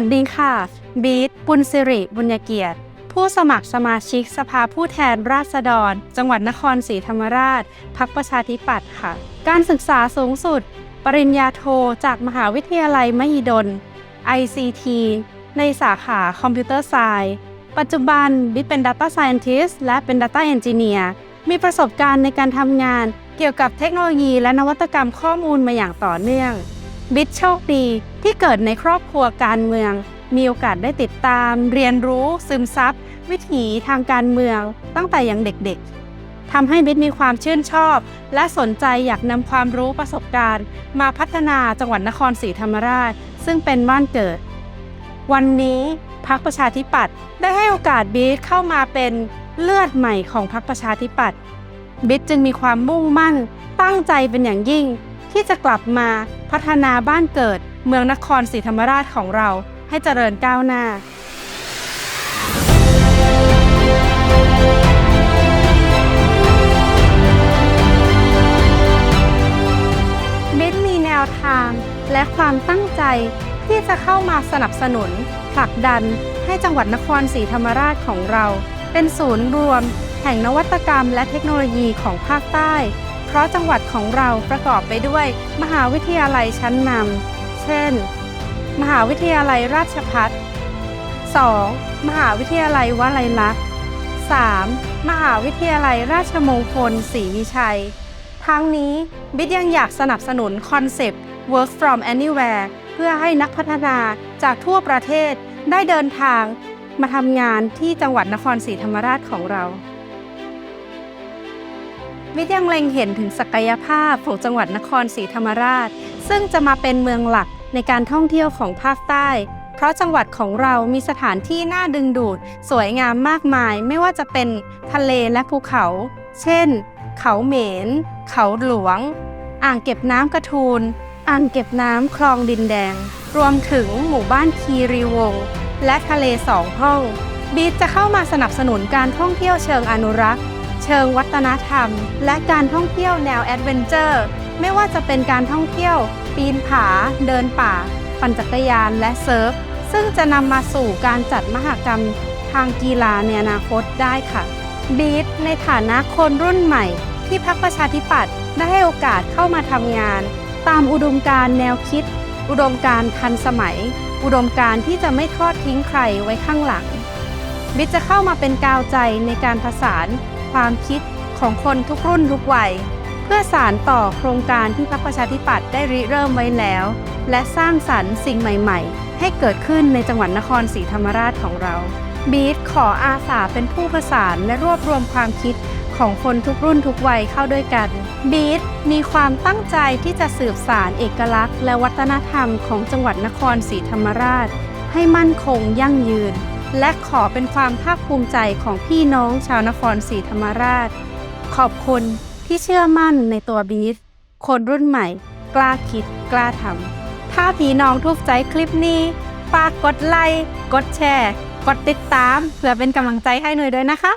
วัสดีค่ะ บีทปุณสิริ บุญญเกียรติ ผู้สมัครสมาชิกสภาผู้แทนราษฎร จังหวัดนครศรีธรรมราชพักประชาธิปัตย์ค่ะ การศึกษาสูงสุด ปริญญาโทจากมหาวิทยาลัยมหิดล ICT ในสาขาคอมพิวเตอร์ไซน์ปัจจุบันบิ๊กเป็น Data Scientist และเป็น Data Engineer มีประสบการณ์ในการทำงานเกี่ยวกับเทคโนโลยีและนวัตกรรมข้อมูลมาอย่างต่อเนื่อง บิ๊โชคดีที่เกิดในครอบครัวการเมือง มีโอกาสได้ติดตาม เรียนรู้ซึมซับ วิถีทางการเมืองตั้งแต่ยังเด็กๆทำให้บิ๊มีความชื่นชอบ และสนใจอยากนำความรู้ประสบการณ์ มาพัฒนาจังหวัดนครศรีธรรมราช ซึ่งเป็นบ้านเกิด วันนี้พักประชาธิปัตย์ได้ให้โอกาสบิ๊เข้ามาเป็นเลือดใหม่ของพักประชาธิปัตย์บิ๊จึงมีความมุ่งมั่นตั้งใจเป็นอย่างยิ่ง ที่จะกลับมาพัฒนาบ้านเกิดเมืองนครศรีธรรมราชของเราให้เจริญก้าวหน้ามิตรมีแนวทางและความตั้งใจที่จะเข้ามาสนับสนุน ผลักดันให้จังหวัดนครศรีธรรมราชของเรา เป็นศูนย์รวม แห่งนวัตกรรมและเทคโนโลยีของภาคใต้ เพราะจังหวัดของเราประกอบไปด้วย มหาวิทยาลัยชั้นนำเช่น มหาวิทยาลัยราชภัฏ 2. มหาวิทยาลัยวลัยลักษณ์ 3. มหาวิทยาลัยราชมงคลศรีวิชัย ทั้งนี้บิ๊กยังอยากสนับสนุนคอนเซปต์ Work from Anywhere เพื่อให้นักพัฒนาจากทั่วประเทศได้เดินทางมาทำงานที่จังหวัดนครศรีธรรมราชของเรา วิทย์ยังเล็งเห็นถึงศักยภาพของจังหวัดนครศรีธรรมราช ซึ่งจะมาเป็นเมืองหลักในการท่องเที่ยวของภาคใต้ เพราะจังหวัดของเรามีสถานที่น่าดึงดูด สวยงามมากมาย ไม่ว่าจะเป็นทะเลและภูเขา เช่น เขาเหมน เขาหลวง อ่างเก็บน้ำกระทูล อ่างเก็บน้ำคลองดินแดง รวมถึงหมู่บ้านคีรีวง และทะเลสองห้อง บีทจะเข้ามาสนับสนุนการท่องเที่ยวเชิงอนุรักษ์ เชิงวัฒนธรรม และการท่องเที่ยวแนวแอดเวนเจอร์ ไม่ว่าจะเป็นการท่องเที่ยว ปีนผา เดินป่า ปั่นจักรยานและเซิร์ฟ ซึ่งจะนำมาสู่การจัดมหกรรมทางกีฬาในอนาคตได้ค่ะบีทในฐานะคนรุ่นใหม่ ที่พักประชาธิปัตย์ได้ให้โอกาสเข้ามาทำงาน ตามอุดมการแนวคิด อุดมการทันสมัย อุดมการที่จะไม่ทอดทิ้งใครไว้ข้างหลัง บิ๊กจะเข้ามาเป็นกาวใจในการผสาน ความคิดของคนทุกรุ่นทุกวัย เพื่อสารต่อโครงการที่พรรคประชาธิปัตย์ได้ริเริ่มไว้แล้ว และสร้างสรรค์สิ่งใหม่ๆ ให้เกิดขึ้นในจังหวัดนครศรีธรรมราชของเราบีทขออาสาเป็นผู้ประสานและรวบรวมความคิดของคนทุกรุ่นทุกวัยเข้าด้วยกันบีทมีความตั้งใจที่จะสืบสารเอกลักษณ์ และวัฒนธรรมของจังหวัดนครศรีธรรมราช ให้มั่นคงยั่งยืน และขอเป็นความภาคภูมิใจของพี่น้องชาวนครศรีธรรมราช ขอบคุณที่เชื่อมั่นในตัวบีฟคนรุ่นใหม่ กล้าคิดกล้าทำถ้าพี่น้องทุกใจคลิปนี้ฝากกดไลค์กดแชร์ กดติดตาม เพื่อเป็นกำลังใจให้หน่อยด้วยนะคะ